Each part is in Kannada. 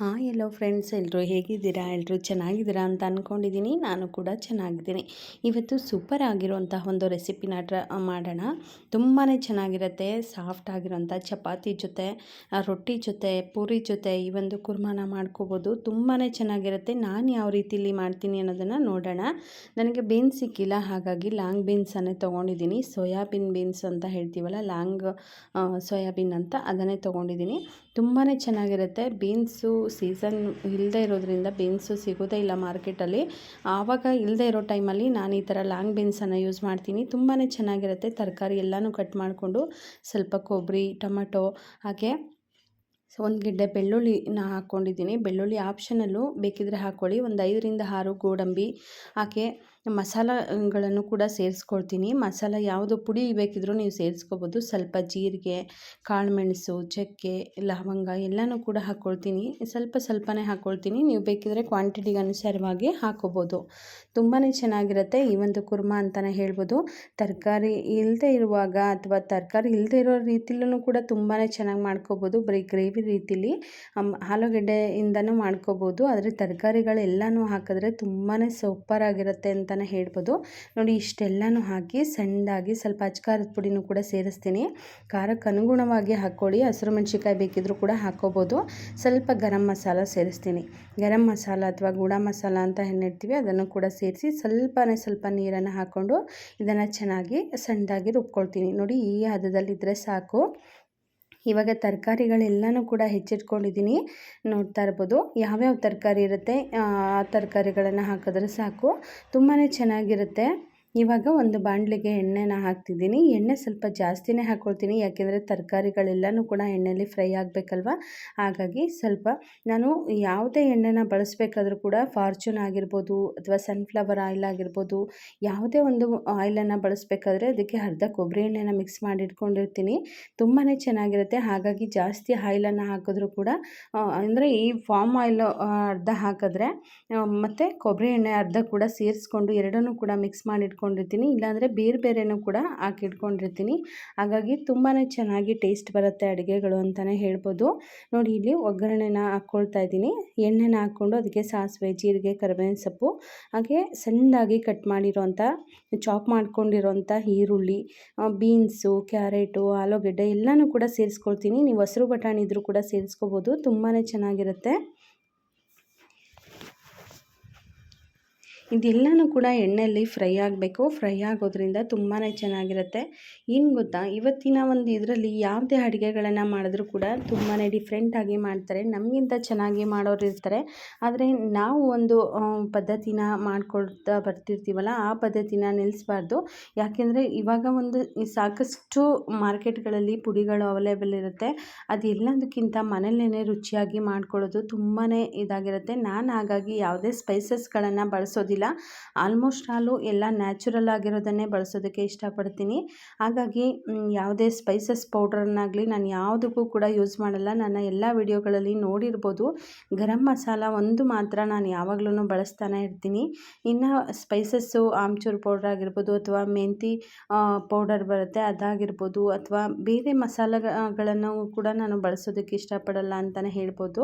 ಹಾಯ್ ಎಲ್ಲೋ ಫ್ರೆಂಡ್ಸ್ ಎಲ್ಲರೂ ಹೇಗಿದ್ದೀರಾ? ಎಲ್ಲರೂ ಚೆನ್ನಾಗಿದ್ದೀರಾ ಅಂತ ಅಂದ್ಕೊಂಡಿದ್ದೀನಿ ನಾನು ಕೂಡ ಚೆನ್ನಾಗಿದ್ದೀನಿ. ಇವತ್ತು ಸೂಪರ್ ಆಗಿರುವಂತಹ ಒಂದು ರೆಸಿಪಿನ ಟ್ರ, ಮಾಡೋಣ. ತುಂಬಾ ಚೆನ್ನಾಗಿರುತ್ತೆ. ಸಾಫ್ಟ್ ಆಗಿರೋಂಥ ಚಪಾತಿ ಜೊತೆ ರೊಟ್ಟಿ ಜೊತೆ, ಪೂರಿ ಜೊತೆ ಈ ಒಂದು ಕುರ್ಮಾನ ಮಾಡ್ಕೋಬೋದು. ತುಂಬಾ ಚೆನ್ನಾಗಿರುತ್ತೆ. ನಾನು ಯಾವ ರೀತಿಲಿ ಮಾಡ್ತೀನಿ ಅನ್ನೋದನ್ನು ನೋಡೋಣ. ನನಗೆ ಬೀನ್ಸ್ ಸಿಕ್ಕಿಲ್ಲ, ಹಾಗಾಗಿ ಲಾಂಗ್ ಬೀನ್ಸನ್ನೇ ತೊಗೊಂಡಿದ್ದೀನಿ. ಸೋಯಾಬೀನ್ ಬೀನ್ಸ್ ಅಂತ ಹೇಳ್ತೀವಲ್ಲ ಲಾಂಗ್ ಸೋಯಾಬೀನ್ ಅಂತ ಅದನ್ನೇ ತೊಗೊಂಡಿದ್ದೀನಿ. ತುಂಬಾ ಚೆನ್ನಾಗಿರುತ್ತೆ. ಬೀನ್ಸು ಸೀಸನ್ ಇಲ್ಲದೆ ಇರೋದ್ರಿಂದ ಬೀನ್ಸು ಸಿಗೋದೇ ಇಲ್ಲ ಮಾರ್ಕೆಟಲ್ಲಿ. ಆವಾಗ ಇಲ್ಲದೆ ಇರೋ ಟೈಮಲ್ಲಿ ನಾನು ಈ ಥರ ಲಾಂಗ್ ಬೀನ್ಸನ್ನು ಯೂಸ್ ಮಾಡ್ತೀನಿ. ತುಂಬಾ ಚೆನ್ನಾಗಿರುತ್ತೆ. ತರಕಾರಿ ಎಲ್ಲನೂ ಕಟ್ ಮಾಡಿಕೊಂಡು ಸ್ವಲ್ಪ ಕೊಬ್ಬರಿ, ಟೊಮೆಟೊ, ಹಾಗೆ ಒಂದು ಗಿಡ್ಡೆ ಬೆಳ್ಳುಳ್ಳಿನ ಹಾಕ್ಕೊಂಡಿದ್ದೀನಿ ಬೆಳ್ಳುಳ್ಳಿ ಆಪ್ಷನಲ್ಲೂ ಬೇಕಿದ್ರೆ ಹಾಕ್ಕೊಳ್ಳಿ ಒಂದು ಐದರಿಂದ ಆರು ಗೋಡಂಬಿ, ಹಾಗೆ ಮಸಾಲಗಳನ್ನು ಕೂಡ ಸೇರಿಸ್ಕೊಳ್ತೀನಿ. ಮಸಾಲ ಯಾವುದು ಪುಡಿ ಬೇಕಿದ್ರೂ ನೀವು ಸೇರಿಸ್ಕೋಬೋದು. ಸ್ವಲ್ಪ ಜೀರಿಗೆ, ಕಾಳುಮೆಣಸು, ಚಕ್ಕೆ, ಲವಂಗ ಎಲ್ಲನೂ ಕೂಡ ಹಾಕ್ಕೊಳ್ತೀನಿ ಸ್ವಲ್ಪ ಸ್ವಲ್ಪನೇ ಹಾಕ್ಕೊಳ್ತೀನಿ ನೀವು ಬೇಕಿದ್ರೆ ಕ್ವಾಂಟಿಟಿಗೆ ಅನುಸಾರವಾಗಿ ಹಾಕ್ಕೋಬೋದು ತುಂಬಾ ಚೆನ್ನಾಗಿರುತ್ತೆ ಈ ಒಂದು ಕುರ್ಮಾ ಅಂತಲೇ ಹೇಳ್ಬೋದು. ತರಕಾರಿ ಇಲ್ಲದೆ ಇರುವಾಗ ಅಥವಾ ತರಕಾರಿ ಇಲ್ಲದೆ ಇರೋ ರೀತಿಲೂ ಕೂಡ ತುಂಬಾ ಚೆನ್ನಾಗಿ ಮಾಡ್ಕೋಬೋದು. ಬರೀ ಗ್ರೇವಿ ರೀತಿಲಿ ಆಲೂಗೆಡ್ಡೆಯಿಂದನೂ ಮಾಡ್ಕೋಬೋದು. ಆದರೆ ತರಕಾರಿಗಳೆಲ್ಲನೂ ಹಾಕಿದ್ರೆ ತುಂಬಾ ಸೂಪರಾಗಿರುತ್ತೆ ಅಂತಲೇ ಹೇಳ್ಬೋದು. ನೋಡಿ, ಇಷ್ಟೆಲ್ಲನೂ ಹಾಕಿ ಸಣ್ಣದಾಗಿ ಸ್ವಲ್ಪ ಅಚ್ಕಾರದ ಪುಡಿನೂ ಕೂಡ ಸೇರಿಸ್ತೀನಿ. ಖಾರಕ್ಕೆ ಅನುಗುಣವಾಗಿ ಹಾಕ್ಕೊಳ್ಳಿ. ಹಸಿರು ಮೆಣಸಿನ್ಕಾಯಿ ಬೇಕಿದ್ರೂ ಕೂಡ ಹಾಕ್ಕೋಬೋದು. ಸ್ವಲ್ಪ ಗರಂ ಮಸಾಲ ಸೇರಿಸ್ತೀನಿ. ಗರಂ ಮಸಾಲ ಅಥವಾ ಗೂಡ ಮಸಾಲ ಅಂತ ಏನು ಹೇಳ್ತೀವಿ ಅದನ್ನು ಕೂಡ ಸೇರಿಸಿ ಸ್ವಲ್ಪನೇ ಸ್ವಲ್ಪ ನೀರನ್ನು ಹಾಕ್ಕೊಂಡು ಇದನ್ನು ಚೆನ್ನಾಗಿ ಸಣ್ಣದಾಗಿ ರುಬ್ಕೊಳ್ತೀನಿ. ನೋಡಿ, ಈ ಹದದಲ್ಲಿದ್ದರೆ ಸಾಕು. ಇವಾಗ ತರಕಾರಿಗಳೆಲ್ಲನೂ ಕೂಡ ಹೆಚ್ಚಿಟ್ಕೊಂಡಿದ್ದೀನಿ ನೋಡ್ತಾ ಇರ್ಬೋದು, ಯಾವ್ಯಾವ ತರಕಾರಿ ಇರುತ್ತೆ, ಆ ತರಕಾರಿಗಳನ್ನು ಹಾಕಿದ್ರೆ ಸಾಕು. ತುಂಬಾ ಚೆನ್ನಾಗಿರುತ್ತೆ. ಇವಾಗ ಒಂದು ಬಾಣಲಿಗೆ ಎಣ್ಣೆನ ಹಾಕ್ತಿದ್ದೀನಿ. ಎಣ್ಣೆ ಸ್ವಲ್ಪ ಜಾಸ್ತಿನೇ ಹಾಕ್ಕೊಳ್ತೀನಿ ಯಾಕೆಂದರೆ ತರಕಾರಿಗಳೆಲ್ಲನೂ ಕೂಡ ಎಣ್ಣೆಯಲ್ಲಿ ಫ್ರೈ ಆಗಬೇಕಲ್ವ? ಹಾಗಾಗಿ ಸ್ವಲ್ಪ ನಾನು ಯಾವುದೇ ಎಣ್ಣೆನ ಬಳಸಬೇಕಾದ್ರೂ ಕೂಡ ಫಾರ್ಚೂನ್ ಆಗಿರ್ಬೋದು ಅಥವಾ ಸನ್ಫ್ಲವರ್ ಆಯಿಲ್ ಆಗಿರ್ಬೋದು ಯಾವುದೇ ಒಂದು ಆಯಿಲನ್ನು ಬಳಸಬೇಕಾದ್ರೆ ಅದಕ್ಕೆ ಅರ್ಧ ಕೊಬ್ಬರಿ ಎಣ್ಣೆನ ಮಿಕ್ಸ್ ಮಾಡಿ ಇಟ್ಕೊಂಡಿರ್ತೀನಿ ತುಂಬಾ ಚೆನ್ನಾಗಿರುತ್ತೆ. ಹಾಗಾಗಿ ಜಾಸ್ತಿ ಆಯಿಲನ್ನು ಹಾಕಿದ್ರೂ ಕೂಡ ಅಂದರೆ ಈ ಫಾರ್ಮ್ ಆಯಿಲ್ ಅರ್ಧ ಹಾಕಿದ್ರೆ ಮತ್ತು ಕೊಬ್ಬರಿ ಎಣ್ಣೆ ಅರ್ಧ ಕೂಡ ಸೇರಿಸ್ಕೊಂಡು ಎರಡನ್ನೂ ಕೂಡ ಮಿಕ್ಸ್ ಮಾಡಿ ಇಟ್ಕೊಂಡಿರ್ತೀನಿ. ಇಲ್ಲಾಂದರೆ ಬೇರೆ ಬೇರೆನೂ ಕೂಡ ಹಾಕಿಟ್ಕೊಂಡಿರ್ತೀನಿ ಹಾಗಾಗಿ ತುಂಬಾ ಚೆನ್ನಾಗಿ ಟೇಸ್ಟ್ ಬರುತ್ತೆ ಅಡುಗೆಗಳು ಅಂತಲೇ ಹೇಳ್ಬೋದು. ನೋಡಿ, ಇಲ್ಲಿ ಒಗ್ಗರಣೆನ ಹಾಕ್ಕೊಳ್ತಾ ಇದ್ದೀನಿ. ಎಣ್ಣೆನ ಹಾಕ್ಕೊಂಡು ಅದಕ್ಕೆ ಸಾಸಿವೆ, ಜೀರಿಗೆ, ಕರಿಬೇವಿನ ಸೊಪ್ಪು, ಹಾಗೆ ಸಣ್ಣದಾಗಿ ಕಟ್ ಮಾಡಿರೋಂಥ, ಚಾಪ್ ಮಾಡ್ಕೊಂಡಿರೋಂಥ ಈರುಳ್ಳಿ ಬೀನ್ಸು, ಕ್ಯಾರೆಟು, ಆಲೂಗೆಡ್ಡೆ ಎಲ್ಲನೂ ಕೂಡ ಸೇರಿಸ್ಕೊಳ್ತೀನಿ. ನೀವು ಹಸಿರು ಬಟಾಣಿ ಇದ್ರೂ ಕೂಡ ಸೇರಿಸ್ಕೋಬೋದು. ತುಂಬಾ ಚೆನ್ನಾಗಿರುತ್ತೆ. ಇದೆಲ್ಲನೂ ಕೂಡ ಎಣ್ಣೆಯಲ್ಲಿ ಫ್ರೈ ಆಗಬೇಕು. ಫ್ರೈ ಆಗೋದ್ರಿಂದ ತುಂಬಾ ಚೆನ್ನಾಗಿರುತ್ತೆ. ಏನು ಗೊತ್ತಾ? ಇವತ್ತಿನ ಒಂದು ಇದರಲ್ಲಿ ಯಾವುದೇ ಅಡುಗೆಗಳನ್ನು ಮಾಡಿದ್ರೂ ಕೂಡ ತುಂಬಾ ಡಿಫ್ರೆಂಟಾಗಿ ಮಾಡ್ತಾರೆ. ನಮಗಿಂತ ಚೆನ್ನಾಗಿ ಮಾಡೋರು ಇರ್ತಾರೆ. ಆದರೆ ನಾವು ಒಂದು ಪದ್ಧತಿನ ಮಾಡ್ಕೊಳ್ತಾ ಬರ್ತಿರ್ತೀವಲ್ಲ, ಆ ಪದ್ಧತಿನ ನಿಲ್ಲಿಸಬಾರ್ದು ಯಾಕೆಂದರೆ ಇವಾಗ ಒಂದು ಸಾಕಷ್ಟು ಮಾರ್ಕೆಟ್ಗಳಲ್ಲಿ ಪುಡಿಗಳು ಅವೈಲೇಬಲ್ ಇರುತ್ತೆ. ಅದೆಲ್ಲದಕ್ಕಿಂತ ಮನೇಲೇ ರುಚಿಯಾಗಿ ಮಾಡ್ಕೊಳ್ಳೋದು ತುಂಬಾ ಇದಾಗಿರುತ್ತೆ. ನಾನು ಹಾಗಾಗಿ ಯಾವುದೇ ಸ್ಪೈಸಸ್ಗಳನ್ನು ಬಳಸೋದಿಲ್ಲ. ಆಲ್ಮೋಸ್ಟ್ ಆಲು ಎಲ್ಲ ನ್ಯಾಚುರಲ್ ಆಗಿರೋದನ್ನೇ ಬಳಸೋದಕ್ಕೆ ಇಷ್ಟಪಡ್ತೀನಿ. ಹಾಗಾಗಿ ಯಾವುದೇ ಸ್ಪೈಸಸ್ ಪೌಡ್ರನ್ನಾಗಲಿ ನಾನು ಯಾವುದಕ್ಕೂ ಕೂಡ ಯೂಸ್ ಮಾಡಲ್ಲ. ನನ್ನ ಎಲ್ಲ ವಿಡಿಯೋಗಳಲ್ಲಿ ನೋಡಿರ್ಬೋದು. ಗರಂ ಮಸಾಲ ಒಂದು ಮಾತ್ರ ನಾನು ಯಾವಾಗಲೂ ಬಳಸ್ತಾನೆ ಇರ್ತೀನಿ. ಇನ್ನು ಸ್ಪೈಸಸ್ಸು ಆಮ್ಚೂರ್ ಪೌಡ್ರ್ ಆಗಿರ್ಬೋದು ಅಥವಾ ಮೆಂತಿ ಪೌಡರ್ ಬರುತ್ತೆ, ಅದಾಗಿರ್ಬೋದು ಅಥವಾ ಬೇರೆ ಮಸಾಲೆಗಳನ್ನು ಕೂಡ ನಾನು ಬಳಸೋದಕ್ಕೆ ಇಷ್ಟಪಡಲ್ಲ ಅಂತಲೇ ಹೇಳ್ಬೋದು.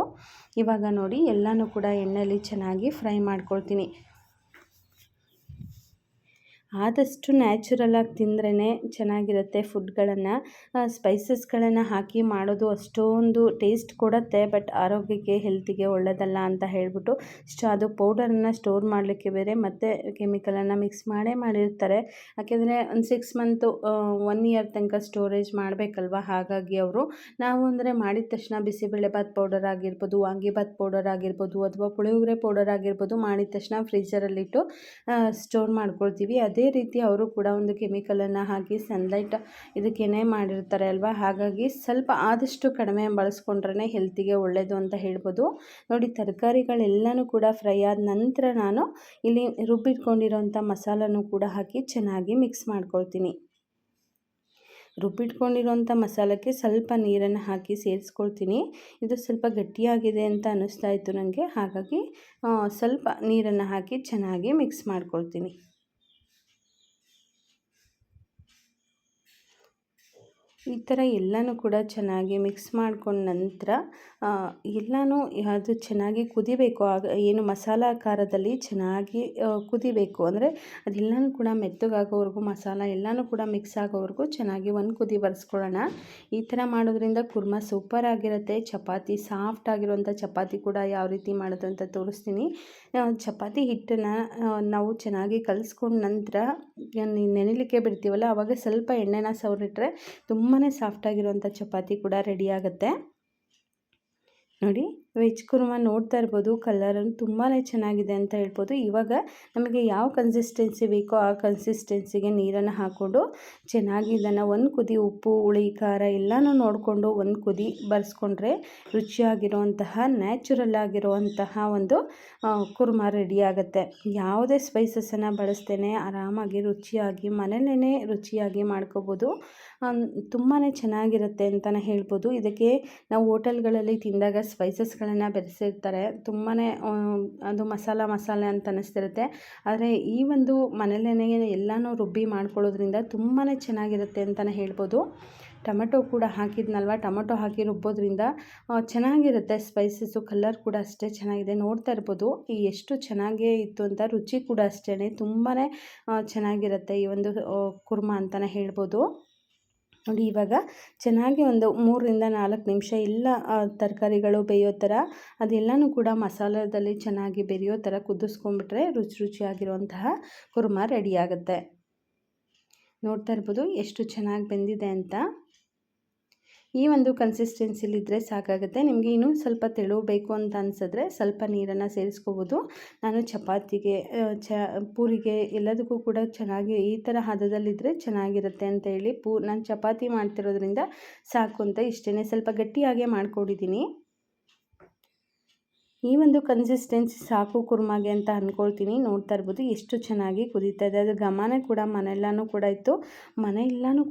ಇವಾಗ ನೋಡಿ, ಎಲ್ಲನೂ ಕೂಡ ಎಣ್ಣೆಯಲ್ಲಿ ಚೆನ್ನಾಗಿ ಫ್ರೈ ಮಾಡ್ಕೊಳ್ತೀನಿ. ಆದಷ್ಟು ನ್ಯಾಚುರಲಾಗಿ ತಿಂದ್ರೇ ಚೆನ್ನಾಗಿರುತ್ತೆ ಫುಡ್ಗಳನ್ನು. ಸ್ಪೈಸಸ್ಗಳನ್ನು ಹಾಕಿ ಮಾಡೋದು ಅಷ್ಟೊಂದು ಟೇಸ್ಟ್ ಕೊಡುತ್ತೆ, ಬಟ್ ಆರೋಗ್ಯಕ್ಕೆ, ಹೆಲ್ತಿಗೆ ಒಳ್ಳೆಯದಲ್ಲ ಅಂತ ಹೇಳಿಬಿಟ್ಟು ಇಷ್ಟು. ಅದು ಪೌಡರನ್ನು ಸ್ಟೋರ್ ಮಾಡಲಿಕ್ಕೆ ಬೇರೆ ಮತ್ತು ಕೆಮಿಕಲನ್ನು ಮಿಕ್ಸ್ ಮಾಡೇ ಮಾಡಿರ್ತಾರೆ. ಯಾಕೆಂದರೆ ಒಂದು ಸಿಕ್ಸ್ ಮಂತು ಒನ್ ಇಯರ್ ತನಕ ಸ್ಟೋರೇಜ್ ಮಾಡಬೇಕಲ್ವ? ಹಾಗಾಗಿ ಅವರು ನಾವು ಅಂದರೆ ಮಾಡಿದ ತಕ್ಷಣ ಬಿಸಿಬೇಳೆಭಾತ್ ಪೌಡರ್ ಆಗಿರ್ಬೋದು ವಾಂಗಿಭಾತ್ ಪೌಡರ್ ಆಗಿರ್ಬೋದು, ಅಥವಾ ಪುಳಿಯೋಗರೆ ಪೌಡರ್ ಆಗಿರ್ಬೋದು, ಮಾಡಿದ ತಕ್ಷಣ ಫ್ರೀಜರಲ್ಲಿಟ್ಟು ಸ್ಟೋರ್ ಮಾಡ್ಕೊಳ್ತೀವಿ. ಅದೇ ಅದೇ ರೀತಿ ಅವರು ಕೂಡ ಒಂದು ಕೆಮಿಕಲನ್ನು ಹಾಕಿ ಸನ್ಲೈಟ್ ಇದಕ್ಕೇನೆ ಮಾಡಿರ್ತಾರೆ ಅಲ್ವಾ? ಹಾಗಾಗಿ ಸ್ವಲ್ಪ ಆದಷ್ಟು ಕಡಿಮೆ ಬಳಸ್ಕೊಂಡ್ರೆ ಹೆಲ್ತಿಗೆ ಒಳ್ಳೆಯದು ಅಂತ ಹೇಳ್ಬೋದು. ನೋಡಿ, ತರಕಾರಿಗಳೆಲ್ಲನೂ ಕೂಡ ಫ್ರೈ ಆದ ನಂತರ ನಾನು ಇಲ್ಲಿ ರುಬ್ಬಿಟ್ಕೊಂಡಿರೋಂಥ ಮಸಾಲನೂ ಕೂಡ ಹಾಕಿ ಚೆನ್ನಾಗಿ ಮಿಕ್ಸ್ ಮಾಡ್ಕೊಳ್ತೀನಿ. ರುಬ್ಬಿಟ್ಕೊಂಡಿರೋಂಥ ಮಸಾಲಕ್ಕೆ ಸ್ವಲ್ಪ ನೀರನ್ನು ಹಾಕಿ ಸೇರಿಸ್ಕೊಳ್ತೀನಿ. ಇದು ಸ್ವಲ್ಪ ಗಟ್ಟಿಯಾಗಿದೆ ಅಂತ ಅನ್ನಿಸ್ತಾ ಇತ್ತು ನನಗೆ ಹಾಗಾಗಿ ಸ್ವಲ್ಪ ನೀರನ್ನು ಹಾಕಿ ಚೆನ್ನಾಗಿ ಮಿಕ್ಸ್ ಮಾಡ್ಕೊಳ್ತೀನಿ. ಈ ಥರ ಎಲ್ಲನೂ ಕೂಡ ಚೆನ್ನಾಗಿ ಮಿಕ್ಸ್ ಮಾಡ್ಕೊಂಡ ನಂತರ ಎಲ್ಲನೂ ಅದು ಚೆನ್ನಾಗಿ ಕುದಿಬೇಕು. ಆಗ ಏನು ಮಸಾಲ ಖಾರದಲ್ಲಿ ಚೆನ್ನಾಗಿ ಕುದಿಬೇಕು. ಅಂದರೆ ಅದೆಲ್ಲನೂ ಕೂಡ ಮೆತ್ತಗಾಗೋವರೆಗೂ, ಮಸಾಲ ಎಲ್ಲನೂ ಕೂಡ ಮಿಕ್ಸ್ ಆಗೋವರೆಗೂ ಚೆನ್ನಾಗಿ ಒಂದು ಕುದಿ ಬರ್ಸ್ಕೊಳ್ಳೋಣ. ಈ ಥರ ಮಾಡೋದ್ರಿಂದ ಕುರ್ಮ ಸೂಪರ್ ಆಗಿರುತ್ತೆ. ಚಪಾತಿ ಸಾಫ್ಟ್ ಆಗಿರುವಂಥ ಚಪಾತಿ ಕೂಡ ಯಾವ ರೀತಿ ಮಾಡೋದು ಅಂತ ತೋರಿಸ್ತೀನಿ. ಚಪಾತಿ ಹಿಟ್ಟನ್ನು ನಾವು ಚೆನ್ನಾಗಿ ಕಲಿಸ್ಕೊಂಡ ನಂತರ ನೆನೆಲಿಕ್ಕೆ ಬಿಡ್ತೀವಲ್ಲ, ಅವಾಗ ಸ್ವಲ್ಪ ಎಣ್ಣೆನ ಸವರಿಟ್ರೆ ತುಂಬ ತುಂಬಾ ಸಾಫ್ಟಾಗಿರುವಂಥ ಚಪಾತಿ ಕೂಡ ರೆಡಿ ಆಗುತ್ತೆ. ನೋಡಿ. ವೆಜ್ ಕುರ್ಮ ನೋಡ್ತಾ ಇರ್ಬೋದು ಕಲರ್ ತುಂಬಾ ಚೆನ್ನಾಗಿದೆ ಅಂತ ಹೇಳ್ಬೋದು. ಇವಾಗ ನಮಗೆ ಯಾವ ಕನ್ಸಿಸ್ಟೆನ್ಸಿ ಬೇಕೋ ಆ ಕನ್ಸಿಸ್ಟೆನ್ಸಿಗೆ ನೀರನ್ನು ಹಾಕ್ಕೊಂಡು ಚೆನ್ನಾಗಿ ಇದನ್ನು ಒಂದು ಕುದಿ ಉಪ್ಪು, ಹುಳಿ, ಖಾರ ಎಲ್ಲನೂ ನೋಡಿಕೊಂಡು ಒಂದು ಕುದಿ ಬರೆಸ್ಕೊಂಡ್ರೆ ರುಚಿಯಾಗಿರುವಂತಹ ನ್ಯಾಚುರಲ್ ಆಗಿರುವಂತಹ ಒಂದು ಕುರ್ಮ ರೆಡಿ ಆಗುತ್ತೆ. ಯಾವುದೇ ಸ್ಪೈಸಸನ್ನು ಬಳಸ್ತೇನೆ ಆರಾಮಾಗಿ ರುಚಿಯಾಗಿ ಮನೇಲೇ ರುಚಿಯಾಗಿ ಮಾಡ್ಕೋಬೋದು. ತುಂಬಾ ಚೆನ್ನಾಗಿರುತ್ತೆ ಅಂತಲೇ ಹೇಳ್ಬೋದು. ಇದಕ್ಕೆ ನಾವು ಹೋಟೆಲ್ಗಳಲ್ಲಿ ತಿಂದಾಗ ಸ್ಪೈಸಸ್ಗಳನ್ನು ಬೆರೆಸಿರ್ತಾರೆ. ತುಂಬಾ ಅದು ಮಸಾಲ ಮಸಾಲೆ ಅಂತ ಅನ್ನಿಸ್ತಿರುತ್ತೆ ಆದರೆ ಈ ಒಂದು ಮನೆಯಲ್ಲೇ ಎಲ್ಲನೂ ರುಬ್ಬಿ ಮಾಡ್ಕೊಳ್ಳೋದ್ರಿಂದ ತುಂಬಾ ಚೆನ್ನಾಗಿರುತ್ತೆ ಅಂತಲೇ ಹೇಳ್ಬೋದು. ಟೊಮೆಟೊ ಕೂಡ ಹಾಕಿದ್ನಲ್ವ? ಟೊಮೆಟೊ ಹಾಕಿ ರುಬ್ಬೋದ್ರಿಂದ ಚೆನ್ನಾಗಿರುತ್ತೆ. ಸ್ಪೈಸಸ್ಸು, ಕಲರ್ ಕೂಡ ಅಷ್ಟೇ ಚೆನ್ನಾಗಿದೆ. ನೋಡ್ತಾ ಇರ್ಬೋದು. ಎಷ್ಟು ಚೆನ್ನಾಗೇ ಇತ್ತು ಅಂತ ರುಚಿ ಕೂಡ ಅಷ್ಟೇ ತುಂಬಾ ಚೆನ್ನಾಗಿರುತ್ತೆ ಈ ಒಂದು ಕುರ್ಮ ಅಂತಲೇ ಹೇಳ್ಬೋದು. ನೋಡಿ, ಇವಾಗ ಚೆನ್ನಾಗಿ ಒಂದು ಮೂರರಿಂದ ನಾಲ್ಕು ನಿಮಿಷ ಎಲ್ಲ ತರಕಾರಿಗಳು ಬೇಯೋ ಥರ, ಅದೆಲ್ಲನೂ ಕೂಡ ಮಸಾಲದಲ್ಲಿ ಚೆನ್ನಾಗಿ ಬೆರೆಯೋ ಥರ ಕುದಿಸ್ಕೊಂಡ್ಬಿಟ್ರೆ ರುಚಿ ರುಚಿಯಾಗಿರುವಂತಹ ಕುರ್ಮ ರೆಡಿಯಾಗುತ್ತೆ ನೋಡ್ತಾ ಇರ್ಬೋದು ಎಷ್ಟು ಚೆನ್ನಾಗಿ ಬೆಂದಿದೆ ಅಂತ. ಈ ಒಂದು ಕನ್ಸಿಸ್ಟೆನ್ಸಿಲಿದ್ದರೆ ಸಾಕಾಗುತ್ತೆ. ನಿಮಗೆ ಇನ್ನೂ ಸ್ವಲ್ಪ ತೆಳು ಬೇಕು ಅಂತ ಅನಿಸಿದ್ರೆ ಸ್ವಲ್ಪ ನೀರನ್ನು ಸೇರಿಸ್ಕೋಬೋದು. ನಾನು ಚಪಾತಿಗೆ ಚ, ಪೂರಿಗೆ ಎಲ್ಲದಕ್ಕೂ ಕೂಡ ಚೆನ್ನಾಗಿ ಈ ಥರ ಹದದಲ್ಲಿದ್ದರೆ ಚೆನ್ನಾಗಿರುತ್ತೆ ಅಂತ ಹೇಳಿ ಪೂ, ನಾನು ಚಪಾತಿ ಮಾಡ್ತಿರೋದ್ರಿಂದ ಸಾಕು ಅಂತ ಇಷ್ಟೇ ಸ್ವಲ್ಪ ಗಟ್ಟಿಯಾಗೇ ಮಾಡ್ಕೊಂಡಿದ್ದೀನಿ. ಈ ಒಂದು ಕನ್ಸಿಸ್ಟೆನ್ಸಿ ಸಾಕು ಕುರ್ಮಾಗೆ ಅಂತ ಅಂದ್ಕೊಳ್ತೀನಿ ನೋಡ್ತಾ ಇರ್ಬೋದು, ಎಷ್ಟು ಚೆನ್ನಾಗಿ ಕುದೀತಾ ಇದೆ. ಅದು ಘಮನೇ ಕೂಡ ಮನೆಯೆಲ್ಲನೂ ಕೂಡ ಇತ್ತು. ಮನೆ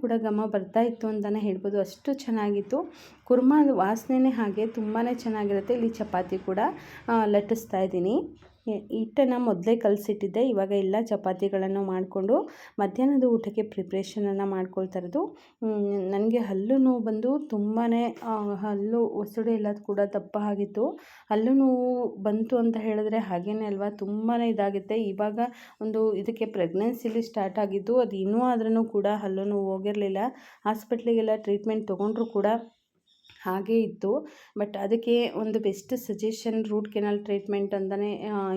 ಕೂಡ ಘಮ ಬರ್ತಾ ಇತ್ತು ಅಂತಲೇ ಹೇಳ್ಬೋದು. ಅಷ್ಟು ಚೆನ್ನಾಗಿತ್ತು. ಕುರ್ಮಾ ವಾಸನೆ ಹಾಗೆ ತುಂಬಾ ಚೆನ್ನಾಗಿರುತ್ತೆ. ಇಲ್ಲಿ ಚಪಾತಿ ಕೂಡ ಲಟ್ಟಿಸ್ತಾ ಇದ್ದೀನಿ. ಹಿಟ್ಟನ್ನು ಮೊದಲೇ ಕಲಸಿಟ್ಟಿದ್ದೆ. ಇವಾಗ ಎಲ್ಲ ಚಪಾತಿಗಳನ್ನು ಮಾಡಿಕೊಂಡು ಮಧ್ಯಾಹ್ನದ ಊಟಕ್ಕೆ ಪ್ರಿಪ್ರೇಷನನ್ನು ಮಾಡ್ಕೊಳ್ತಾ ಇರೋದು. ನನಗೆ ಹಲ್ಲು ನೋವು ಬಂದು ತುಂಬಾ ಹಲ್ಲು, ಒಸಡು ಎಲ್ಲದು ಕೂಡ ದಪ್ಪ ಆಗಿತ್ತು. ಹಲ್ಲು ನೋವು ಬಂತು ಅಂತ ಹೇಳಿದ್ರೆ ಹಾಗೇ ಅಲ್ವಾ? ತುಂಬಾ ಇದಾಗುತ್ತೆ. ಇವಾಗ ಒಂದು ಇದಕ್ಕೆ ಪ್ರೆಗ್ನೆನ್ಸಿಲಿ ಸ್ಟಾರ್ಟ್ ಆಗಿದ್ದು, ಅದು ಇನ್ನೂ ಆದ್ರೂ ಕೂಡ ಹಲ್ಲು ನೋವು ಹೋಗಿರಲಿಲ್ಲ. ಹಾಸ್ಪಿಟ್ಲಿಗೆಲ್ಲ ಟ್ರೀಟ್ಮೆಂಟ್ ತೊಗೊಂಡ್ರು ಕೂಡ ಹಾಗೇ ಇತ್ತು. ಬಟ್ ಅದಕ್ಕೆ ಒಂದು best suggestion root canal treatment ಅಂತಲೇ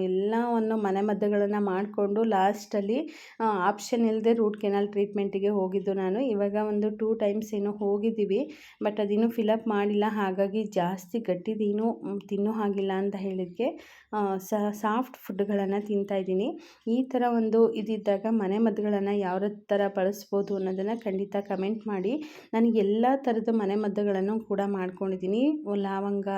ಎಲ್ಲವನ್ನು ಮನೆಮದ್ದುಗಳನ್ನು ಮಾಡಿಕೊಂಡು ಲಾಸ್ಟಲ್ಲಿ ಆಪ್ಷನ್ ಇಲ್ಲದೆ ರೂಟ್ ಕೆನಲ್ ಟ್ರೀಟ್ಮೆಂಟಿಗೆ ಹೋಗಿದ್ದು ನಾನು. ಇವಾಗ ಒಂದು ಟೂ ಟೈಮ್ಸ್ ಏನೋ ಹೋಗಿದ್ದೀವಿ, ಬಟ್ ಅದಿನ್ನೂ ಫಿಲಪ್ ಮಾಡಿಲ್ಲ. ಹಾಗಾಗಿ ಜಾಸ್ತಿ ಗಟ್ಟಿದೇನು ತಿನ್ನೋ ಹಾಗಿಲ್ಲ ಅಂತ ಹೇಳಿದಕ್ಕೆ ಸಾಫ್ಟ್ ಫುಡ್ಗಳನ್ನು ತಿಂತಾಯಿದ್ದೀನಿ ಈ ಥರ ಒಂದು ಇದಿದ್ದಾಗ ಮನೆ ಮದ್ದುಗಳನ್ನು ಯಾವ ಥರ ಬಳಸ್ಬೋದು ಅನ್ನೋದನ್ನು ಖಂಡಿತ ಕಮೆಂಟ್ ಮಾಡಿ. ನನಗೆ ಎಲ್ಲ ಥರದ ಮನೆ ಮದ್ದುಗಳನ್ನು ಕೂಡ ಮಾಡ್ಕೊಂಡಿದ್ದೀನಿ. ಲವಂಗ,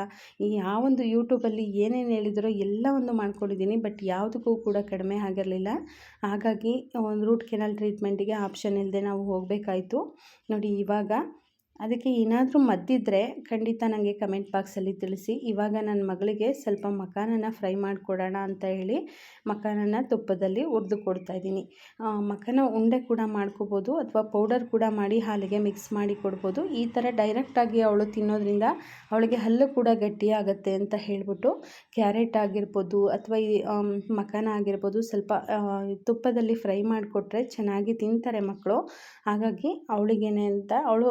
ಈ ಯಾವೊಂದು ಯೂಟ್ಯೂಬಲ್ಲಿ ಏನೇನು ಹೇಳಿದರೋ ಎಲ್ಲವನ್ನು ಮಾಡ್ಕೊಂಡಿದ್ದೀನಿ. ಬಟ್ ಯಾವುದಕ್ಕೂ ಕೂಡ ಕಡಿಮೆ ಆಗಿರಲಿಲ್ಲ. ಹಾಗಾಗಿ ಒಂದು ರೂಟ್ ಕೆನಲ್ ಟ್ರೀಟ್ಮೆಂಟಿಗೆ ಆಪ್ಷನ್ ಇಲ್ಲದೆ ನಾವು ಹೋಗಬೇಕಾಯ್ತು. ನೋಡಿ, ಇವಾಗ ಅದಕ್ಕೆ ಏನಾದರೂ ಮದ್ದಿದ್ದರೆ ಖಂಡಿತ ನನಗೆ ಕಮೆಂಟ್ ಬಾಕ್ಸಲ್ಲಿ ತಿಳಿಸಿ. ಇವಾಗ ನನ್ನ ಮಗಳಿಗೆ ಸ್ವಲ್ಪ ಮಖಾನನ ಫ್ರೈ ಮಾಡಿಕೊಡೋಣ ಅಂತ ಹೇಳಿ ಮಖಾನನ ತುಪ್ಪದಲ್ಲಿ ಹುರ್ದು ಕೊಡ್ತಾ ಇದ್ದೀನಿ. ಮಕಾನ ಉಂಡೆ ಕೂಡ ಮಾಡ್ಕೋಬೋದು ಅಥವಾ ಪೌಡರ್ ಕೂಡ ಮಾಡಿ ಹಾಲಿಗೆ ಮಿಕ್ಸ್ ಮಾಡಿ ಕೊಡ್ಬೋದು. ಈ ಥರ ಡೈರೆಕ್ಟಾಗಿ ಅವಳು ತಿನ್ನೋದ್ರಿಂದ ಅವಳಿಗೆ ಹಲ್ಲು ಕೂಡ ಗಟ್ಟಿಯಾಗತ್ತೆ ಅಂತ ಹೇಳಿಬಿಟ್ಟು ಕ್ಯಾರೆಟ್ ಆಗಿರ್ಬೋದು ಅಥವಾ ಈ ಮಕಾನ ಆಗಿರ್ಬೋದು ಸ್ವಲ್ಪ ತುಪ್ಪದಲ್ಲಿ ಫ್ರೈ ಮಾಡಿಕೊಟ್ರೆ ಚೆನ್ನಾಗಿ ತಿಂತಾರೆ ಮಕ್ಕಳು. ಹಾಗಾಗಿ ಅವಳಿಗೇನೆ ಅಂತ ಅವಳು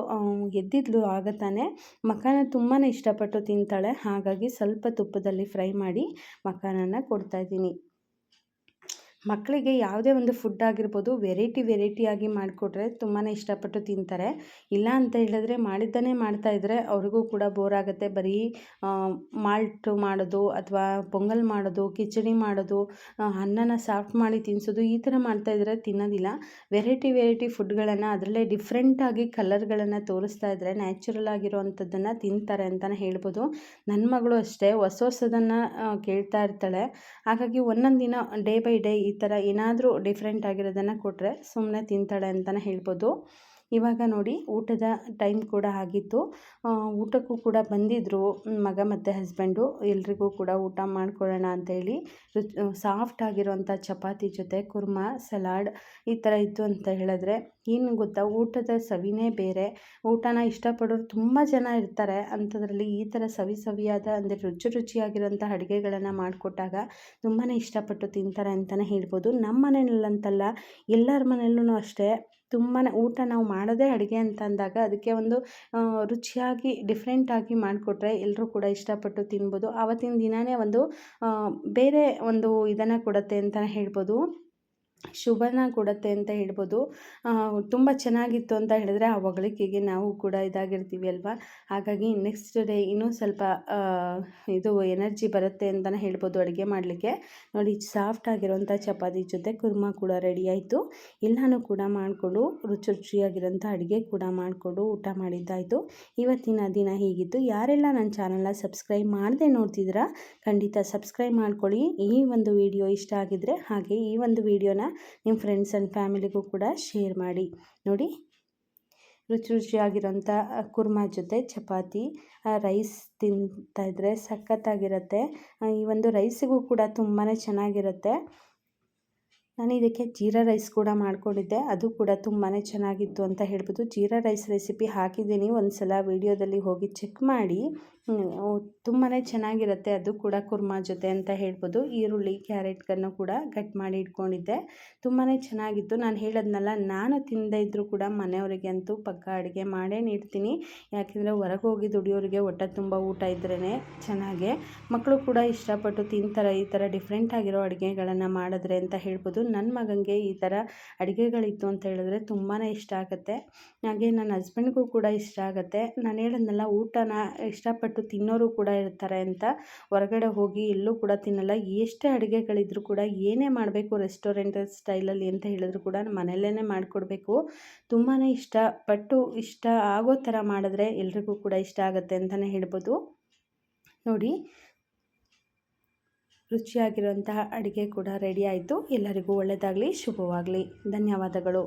ಗೆದ್ದಿದ್ಲು ಆಗ ತಾನೇ ಮಖಾನ ತುಂಬಾ ಇಷ್ಟಪಟ್ಟು ತಿಂತಾಳೆ. ಹಾಗಾಗಿ ಸ್ವಲ್ಪ ತುಪ್ಪದಲ್ಲಿ ಫ್ರೈ ಮಾಡಿ ಮಖಾನನ ಕೊಡ್ತಾಯಿದ್ದೀನಿ ಮಕ್ಕಳಿಗೆ ಯಾವುದೇ ಒಂದು ಫುಡ್ ಆಗಿರ್ಬೋದು ವೆರೈಟಿ ವೆರೈಟಿಯಾಗಿ ಮಾಡಿಕೊಟ್ರೆ ತುಂಬಾ ಇಷ್ಟಪಟ್ಟು ತಿಂತಾರೆ. ಇಲ್ಲ ಅಂತ ಹೇಳಿದ್ರೆ ಮಾಡಿದ್ದನ್ನೇ ಮಾಡ್ತಾಯಿದ್ರೆ ಅವ್ರಿಗೂ ಕೂಡ ಬೋರ್ ಆಗುತ್ತೆ. ಬರೀ ಮಾಲ್ಟು ಮಾಡೋದು ಅಥವಾ ಪೊಂಗಲ್ ಮಾಡೋದು, ಕಿಚಡಿ ಮಾಡೋದು ಅನ್ನನ ಸಾಫ್ಟ್ ಮಾಡಿ ತಿನ್ನಿಸೋದು ಈ ಥರ ಮಾಡ್ತಾಯಿದ್ರೆ ತಿನ್ನೋದಿಲ್ಲ. ವೆರೈಟಿ ವೆರೈಟಿ ಫುಡ್ಗಳನ್ನು ಅದರಲ್ಲೇ ಡಿಫ್ರೆಂಟಾಗಿ ಕಲರ್ಗಳನ್ನು ತೋರಿಸ್ತಾ ಇದ್ದರೆ ನ್ಯಾಚುರಲ್ ಆಗಿರೋವಂಥದ್ದನ್ನು ತಿಂತಾರೆ ಅಂತಲೇ ಹೇಳ್ಬೋದು. ನನ್ನ ಮಗಳು ಅಷ್ಟೇ ಹೊಸ ಹೊಸದನ್ನು ಕೇಳ್ತಾ ಇರ್ತಾಳೆ. ಹಾಗಾಗಿ ಒಂದೊಂದು ದಿನ ಡೇ ಬೈ ಡೇ ಈ ಥರ ಏನಾದರೂ ಡಿಫ್ರೆಂಟ್ ಆಗಿರೋದನ್ನು ಕೊಟ್ಟರೆ ಸುಮ್ಮನೆ ತಿಂತಾಳೆ ಅಂತಲೇ ಹೇಳ್ಬೋದು. ಇವಾಗ ನೋಡಿ ಊಟದ ಟೈಮ್ ಕೂಡ ಆಗಿತ್ತು. ಊಟಕ್ಕೂ ಕೂಡ ಬಂದಿದ್ದರು ಮಗ ಮತ್ತು ಹಸ್ಬೆಂಡು. ಎಲ್ರಿಗೂ ಕೂಡ ಊಟ ಮಾಡ್ಕೊಳ್ಳೋಣ ಅಂತೇಳಿ. ಸಾಫ್ಟ್ ಆಗಿರೋಂಥ ಚಪಾತಿ ಜೊತೆ ಕುರ್ಮಾ, ಸಲಾಡ್ ಈ ಥರ ಇತ್ತು ಅಂತ ಹೇಳಿದ್ರೆ. ಏನು ಗೊತ್ತಾ, ಊಟದ ಸವಿನೇ ಬೇರೆ. ಊಟನ ಇಷ್ಟಪಡೋರು ತುಂಬ ಜನ ಇರ್ತಾರೆ. ಅಂಥದ್ರಲ್ಲಿ ಈ ಥರ ಸವಿ ಸವಿಯಾದ, ಅಂದರೆ ರುಚಿ ರುಚಿಯಾಗಿರುವಂಥ ಅಡುಗೆಗಳನ್ನು ಮಾಡಿಕೊಟ್ಟಾಗ ತುಂಬಾ ಇಷ್ಟಪಟ್ಟು ತಿಂತಾರೆ ಅಂತಲೇ ಹೇಳ್ಬೋದು. ನಮ್ಮ ಮನೆಯಲ್ಲಂತಲ್ಲ ಎಲ್ಲರ ಮನೆಯಲ್ಲೂ ಅಷ್ಟೇ. ತುಂಬಾ ಊಟ ನಾವು ಮಾಡೋದೇ ಅಡುಗೆ ಅಂತ ಅಂದಾಗ ಅದಕ್ಕೆ ಒಂದು ರುಚಿಯಾಗಿ ಡಿಫ್ರೆಂಟಾಗಿ ಮಾಡಿಕೊಟ್ರೆ ಎಲ್ಲರೂ ಕೂಡ ಇಷ್ಟಪಟ್ಟು ತಿನ್ಬೋದು. ಆವತ್ತಿನ ದಿನವೇ ಒಂದು ಬೇರೆ ಒಂದು ಇದನ್ನು ಕೊಡುತ್ತೆ ಅಂತಲೇ ಹೇಳ್ಬೋದು. ಶುಭನ ಕೊಡುತ್ತೆ ಅಂತ ಹೇಳ್ಬೋದು. ತುಂಬ ಚೆನ್ನಾಗಿತ್ತು ಅಂತ ಹೇಳಿದ್ರೆ ಆ ಹೊಗಳಿಕೆಗೆ ನಾವು ಕೂಡ ಇದಾಗಿರ್ತೀವಿ ಅಲ್ವಾ? ಹಾಗಾಗಿ ನೆಕ್ಸ್ಟ್ ಡೇ ಇನ್ನೂ ಸ್ವಲ್ಪ ಇದು ಎನರ್ಜಿ ಬರುತ್ತೆ ಅಂತಲೇ ಹೇಳ್ಬೋದು ಅಡುಗೆ ಮಾಡಲಿಕ್ಕೆ. ನೋಡಿ ಸಾಫ್ಟ್ ಆಗಿರೋಂಥ ಚಪಾತಿ ಜೊತೆ ಕುರ್ಮಾ ಕೂಡ ರೆಡಿ ಆಯಿತು. ಎಲ್ಲನೂ ಕೂಡ ಮಾಡಿಕೊಂಡು ರುಚಿ ರುಚಿಯಾಗಿರೋಂಥ ಅಡುಗೆ ಕೂಡ ಮಾಡಿಕೊಂಡು ಊಟ ಮಾಡಿದ್ದಾಯಿತು. ಇವತ್ತಿನ ದಿನ ಹೀಗಿತ್ತು. ಯಾರೆಲ್ಲ ನನ್ನ ಚಾನಲ್ನ ಸಬ್ಸ್ಕ್ರೈಬ್ ಮಾಡದೆ ನೋಡ್ತಿದ್ದೀರಾ, ಖಂಡಿತ ಸಬ್ಸ್ಕ್ರೈಬ್ ಮಾಡ್ಕೊಳ್ಳಿ. ಈ ಒಂದು ವಿಡಿಯೋ ಇಷ್ಟ ಆಗಿದ್ದರೆ ಹಾಗೆ ಈ ಒಂದು ವಿಡಿಯೋನ ನಿಮ್ಮ ಫ್ರೆಂಡ್ಸ್ ಆ್ಯಂಡ್ ಫ್ಯಾಮಿಲಿಗೂ ಕೂಡ ಶೇರ್ ಮಾಡಿ. ನೋಡಿ, ರುಚಿ ರುಚಿಯಾಗಿರೋಂಥ ಕುರ್ಮಾ ಜೊತೆ ಚಪಾತಿ ರೈಸ್ ತಿಂತಾ ಇದ್ದರೆ ಸಖತ್ತಾಗಿರುತ್ತೆ. ಈ ಒಂದು ರೈಸಿಗೂ ಕೂಡ ತುಂಬಾ ಚೆನ್ನಾಗಿರುತ್ತೆ. ನಾನು ಇದಕ್ಕೆ ಜೀರಾ ರೈಸ್ ಕೂಡ ಮಾಡ್ಕೊಂಡಿದ್ದೆ. ಅದು ಕೂಡ ತುಂಬಾ ಚೆನ್ನಾಗಿತ್ತು ಅಂತ ಹೇಳ್ಬೋದು ಜೀರಾ ರೈಸ್ ರೆಸಿಪಿ ಹಾಕಿದ್ದೀನಿ. ಒಂದು ಸಲ ವೀಡಿಯೋದಲ್ಲಿ ಹೋಗಿ ಚೆಕ್ ಮಾಡಿ. ತುಂಬಾ ಚೆನ್ನಾಗಿರುತ್ತೆ. ಅದು ಕೂಡ ಕುರ್ಮಾ ಜೊತೆ ಅಂತ ಹೇಳ್ಬೋದು. ಈರುಳ್ಳಿ ಕ್ಯಾರೆಟ್ಗಳನ್ನು ಕೂಡ ಕಟ್ ಮಾಡಿ ಇಟ್ಕೊಂಡಿದ್ದೆ. ತುಂಬಾ ಚೆನ್ನಾಗಿತ್ತು. ನಾನು ಹೇಳೋದ್ನಲ್ಲ, ನಾನು ತಿಂದೇ ಇದ್ದರೂ ಕೂಡ ಮನೆಯವರಿಗೆ ಅಂತೂ ಪಕ್ಕ ಅಡುಗೆ ಮಾಡೇ ನೀಡ್ತೀನಿ. ಯಾಕೆಂದರೆ ಹೊರಗೆ ಹೋಗಿ ದುಡಿಯೋರಿಗೆ ಹೊಟ್ಟೆ ತುಂಬ ಊಟ ಇದ್ರೇ ಚೆನ್ನಾಗೆ. ಮಕ್ಕಳು ಕೂಡ ಇಷ್ಟಪಟ್ಟು ತಿಂತಾರೆ, ಈ ಥರ ಡಿಫ್ರೆಂಟ್ ಆಗಿರೋ ಅಡುಗೆಗಳನ್ನು ಮಾಡಿದ್ರೆ ಅಂತ ಹೇಳ್ಬೋದು. ನನ್ನ ಮಗನಿಗೆ ಈ ಥರ ಅಡುಗೆಗಳಿತ್ತು ಅಂತ ಹೇಳಿದ್ರೆ ತುಂಬಾ ಇಷ್ಟ ಆಗುತ್ತೆ. ಹಾಗೆ ನನ್ನ ಹಸ್ಬೆಂಡ್ಗೂ ಕೂಡ ಇಷ್ಟ ಆಗುತ್ತೆ. ನಾನು ಹೇಳೋದ್ನಲ್ಲ, ಊಟನ ತಿನ್ನೋರು ಕೂಡ ಇರ್ತಾರೆ ಅಂತ ಹೊರಗಡೆ ಹೋಗಿ ಎಲ್ಲೂ ಕೂಡ ತಿನ್ನಲ್ಲ. ಎಷ್ಟೇ ಅಡುಗೆಗಳಿದ್ರು ಕೂಡ ಏನೇ ಮಾಡಬೇಕು ರೆಸ್ಟೋರೆಂಟ್ ಸ್ಟೈಲಲ್ಲಿ ಅಂತ ಹೇಳಿದ್ರು ಕೂಡ ಮನೆಯಲ್ಲೇ ಮಾಡಿಕೊಡ್ಬೇಕು. ತುಂಬಾ ಇಷ್ಟಪಟ್ಟು ಇಷ್ಟ ಆಗೋ ಥರ ಮಾಡಿದ್ರೆ ಎಲ್ರಿಗೂ ಕೂಡ ಇಷ್ಟ ಆಗುತ್ತೆ ಅಂತಲೇ ಹೇಳ್ಬೋದು. ನೋಡಿ, ರುಚಿಯಾಗಿರುವಂತಹ ಅಡುಗೆ ಕೂಡ ರೆಡಿ ಆಯಿತು. ಎಲ್ಲರಿಗೂ ಒಳ್ಳೆಯದಾಗಲಿ ಶುಭವಾಗಲಿ. ಧನ್ಯವಾದಗಳು.